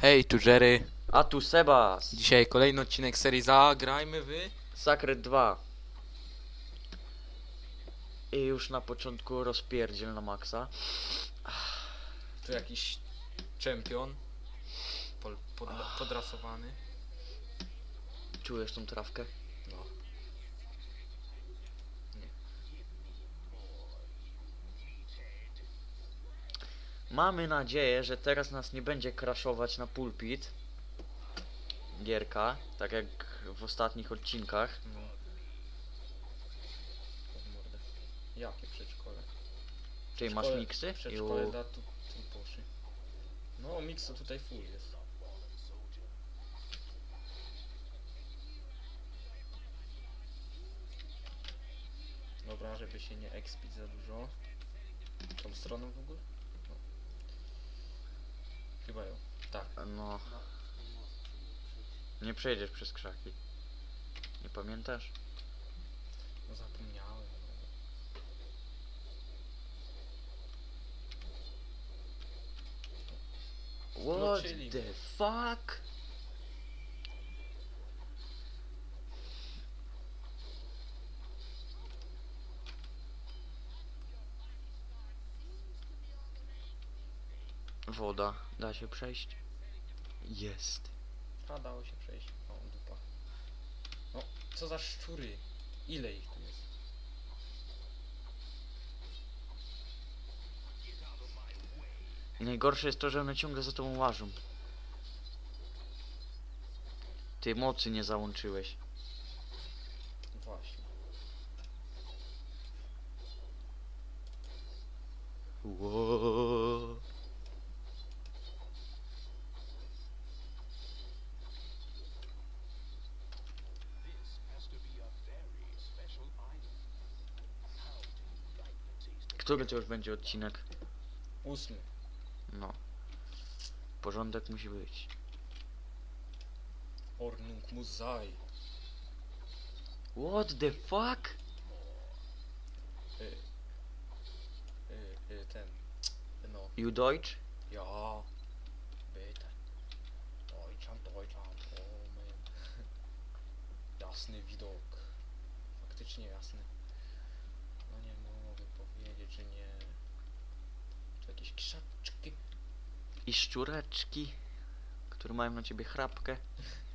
Hej, tu Jerry. A tu Sebas. Dzisiaj kolejny odcinek serii Zagrajmy wy. Sakret 2. I już na początku rozpierdziel na maksa. Tu jakiś czempion. Pod, podrasowany. Czujesz tą trawkę? No. Mamy nadzieję, że teraz nas nie będzie crashować na pulpit. Gierka, tak jak w ostatnich odcinkach. no. Mordę. Jakie przedszkole? Czyli masz miksy? Przedszkole Ju. dla tu. No, miks to tutaj full jest. Dobra, żeby się nie expić za dużo. Tą stroną w ogóle? Chyba ją. Tak. No. Nie przejdziesz przez krzaki. Nie pamiętasz? No zapomniałem. What the fuck? Woda. Da się przejść? Jest. A dało się przejść. O, dupa. No, co za szczury. Ile ich tu jest? Najgorsze jest to, że one ciągle za tobą łażą. Ty mocy nie załączyłeś. Właśnie. Ło. Który to już będzie odcinek? Ósmy. No. Porządek musi być. Ornung Muzai. What the fuck? Y, y, y, ten. No. You Deutsch? Ja. Bitte. Deutschland, Deutschland. Oh man. Jasny widok. Faktycznie jasny. No nie mogę powiedzieć, że nie. Tu jakieś krzaczki. I szczureczki, które mają na ciebie chrapkę.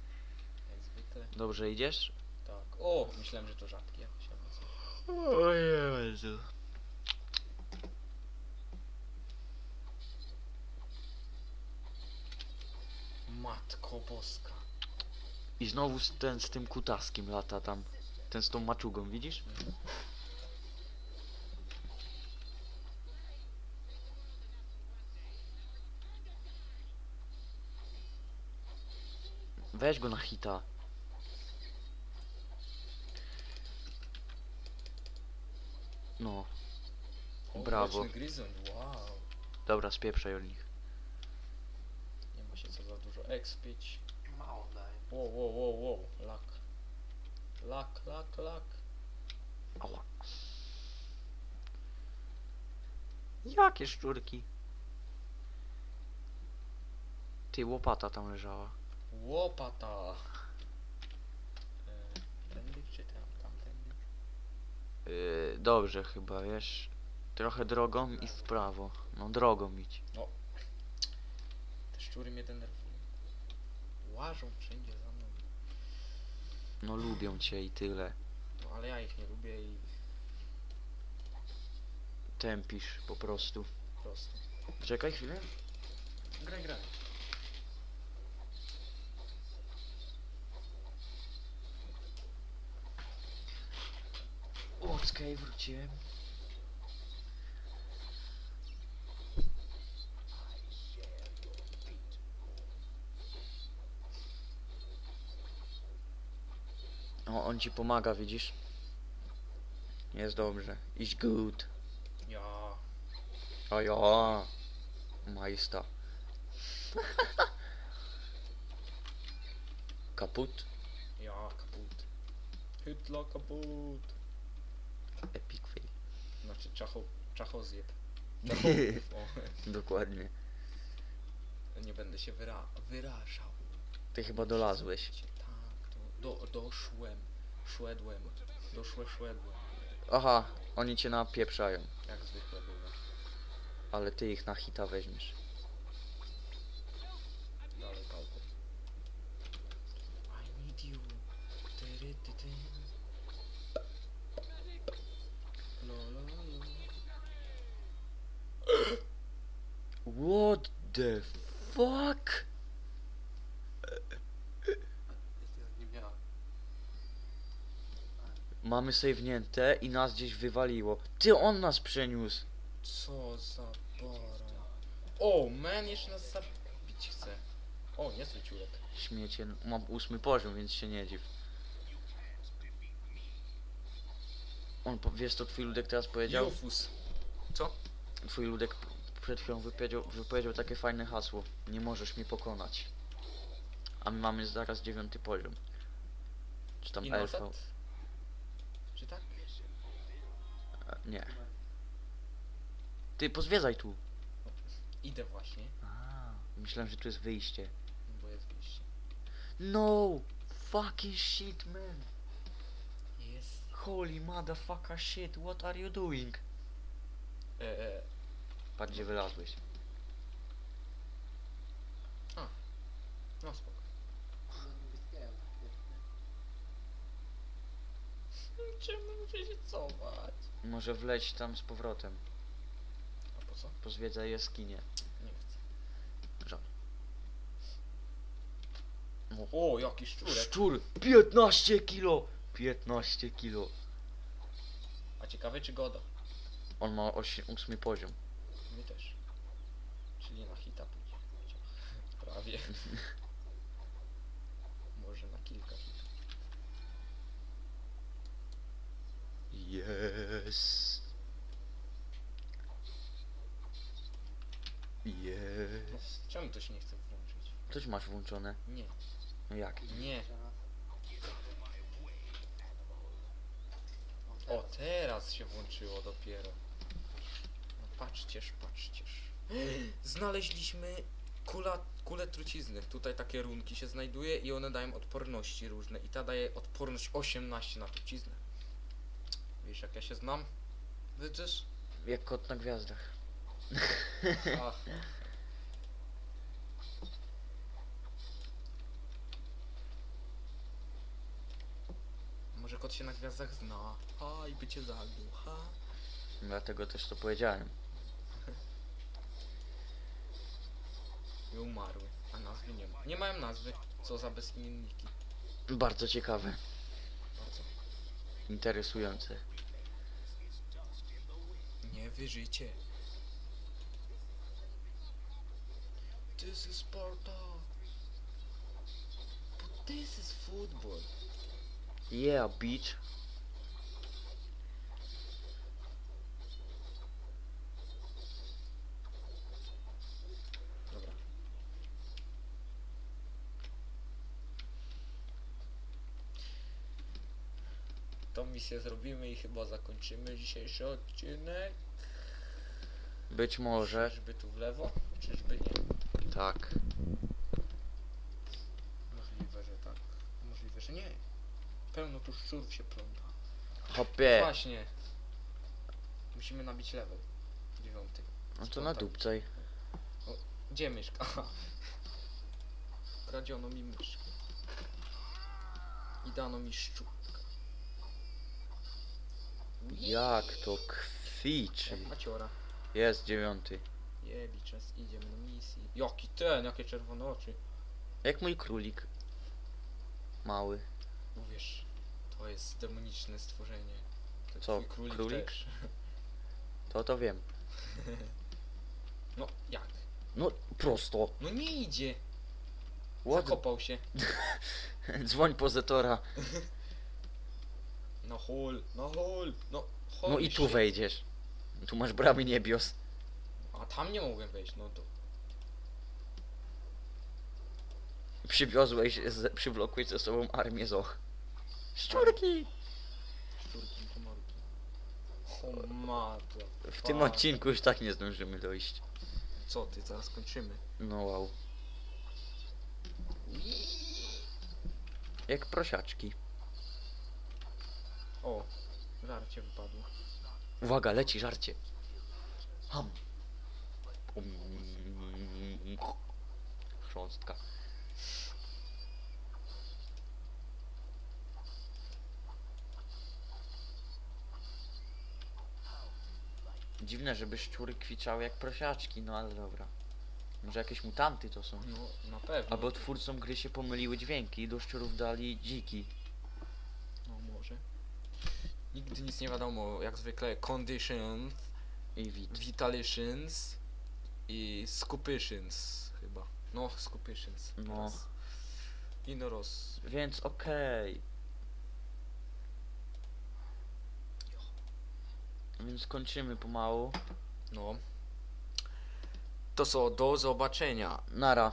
Jak zwykle. Dobrze idziesz? Tak. O! Myślałem, że to rzadkie jakieś. O Jezu. Matko boska. I znowu ten z tym kutaskiem lata tam. Ten z tą maczugą, widzisz? Weź go na hita. No, O, Brawo. wow. dobra, spieprzaj od nich. Nie ma się co za dużo expić. Mało daje. Wow, wow, wow, wow. Lak. Lak, lak, lak. Ała. Jakie szczurki? Ty, łopata tam leżała. Łopata. E, Tędy czy tam, tamtędy? Yy, dobrze chyba, wiesz. Trochę drogą i w prawo. No drogą idź. Te szczury mnie denerwują. Łażą wszędzie za mną. No lubią cię i tyle. No ale ja ich nie lubię i Tępisz po prostu. po prostu. Czekaj chwilę. Graj, graj. Okej, wróciłem. O, on ci pomaga, widzisz? Jest dobrze. Iść good. Ja. A ja. Majsta. Kaput. Ja, kaput. Hitler kaput. Epic fail. Znaczy czacho, czachozjeb. Czachowów, o. Dokładnie. nie będę się wyra wyrażał. Ty chyba dolazłeś. Tak, to do, doszłem. Szedłem. Doszłe, szedłem. Aha, oni cię napieprzają. Jak zwykle było. Ale ty ich na hita weźmiesz. What the fuck? Mamy save'nięte i nas gdzieś wywaliło. Ty, on nas przeniósł. Co za bara. O, man jeszcze nas zabić chce. O, nie ciurek. Śmiecie, mam ósmy poziom, więc się nie dziw. On, po- wiesz co twój ludek teraz powiedział? Jufus. Co? Twój ludek przed chwilą wypowiedział, wypowiedział takie fajne hasło. Nie możesz mnie pokonać. A my mamy zaraz dziewiąty poziom. Czy tam? Innocent? Czy tak? E, Nie. Ty, pozwiedzaj tu. Idę właśnie, A, myślałem, że tu jest wyjście. bo jest wyjście. No! Fucking shit, man! Jest. Holy motherfucker shit, what are you doing? E, e, Patrz gdzie wylazłeś. no spoko. Czemu muszę się cofać? Może wleć tam z powrotem. A po co? Pozwiedzaj jaskinię. Nie chcę. Żal. O, jaki szczurek. Szczur! 15 kilo! 15 kilo. A ciekawe czy goda? On ma 8 poziom. My też. Czyli na hita pójdzie. Prawie. Może na kilka hitów. Yes. No, Yes. czemu to się nie chce włączyć? Coś masz włączone? Nie. No jak? Nie. O, teraz się włączyło dopiero. Patrzcież, patrzcież. Znaleźliśmy kula, kulę trucizny. Tutaj takie runki się znajduje i one dają odporności różne. I ta daje odporność 18 na truciznę. Wiesz jak ja się znam? Widzisz? Jak kot na gwiazdach. Ach. Może kot się na gwiazdach zna. Ha, i by cię zabił. Ha. Dlatego też to powiedziałem. I umarły. A nazwy nie ma. Nie mają nazwy. Co za bezimienniki. Bardzo ciekawe. Bardzo. Interesujące. Nie wyżycie. This is Sparta. But this is football. Yeah, bitch. Dobra. Tą misję zrobimy i chyba zakończymy dzisiejszy odcinek. Być może. Czyżby tu w lewo? Czyżby nie? Tak. Możliwe, że tak. Możliwe, że nie. Pełno tu szczurów się pląta. Hopie. Właśnie. Musimy nabić level. Dziewiąty. No to na dupcaj. Gdzie myszka? Kradziono mi myszkę. I dano mi szczurka. Jak to kwiczy. Maciora. Jest dziewiąty. Jebi czas, idziemy na misji. Jaki ten, jakie czerwone oczy. Jak mój królik. Mały. Uwierz, to jest demoniczne stworzenie. To Co, twój królik, królik? Też. To to wiem. No, jak? No prosto. No nie idzie. What? Zakopał się. Dzwoń po Zetora. No hol, no hol, no hol. No i tu wejdziesz. Tu masz bramy niebios. A tam nie mogłem wejść, no to. Przywiozłeś, przywlokłeś ze sobą armię zoch. Tak. Szczurki! Szczurki, komorki. W tym odcinku już tak nie zdążymy dojść. Co ty, zaraz kończymy. No wow. Jak prosiaczki. O, żarcie wypadło. Uwaga, leci żarcie. Ham. Um, Chrząstka. Dziwne, żeby szczury kwiczały jak prosiaczki, no ale dobra. Może jakieś mutanty to są. No, na pewno. Albo twórcom gry się pomyliły dźwięki i do szczurów dali dziki. Nigdy nic nie wiadomo, jak zwykle conditions, I wit. vitalitions i scupitions chyba. No, scupitions. No. teraz. I no roz... Więc okej. Więc kończymy pomału. No. To co, do zobaczenia. Nara.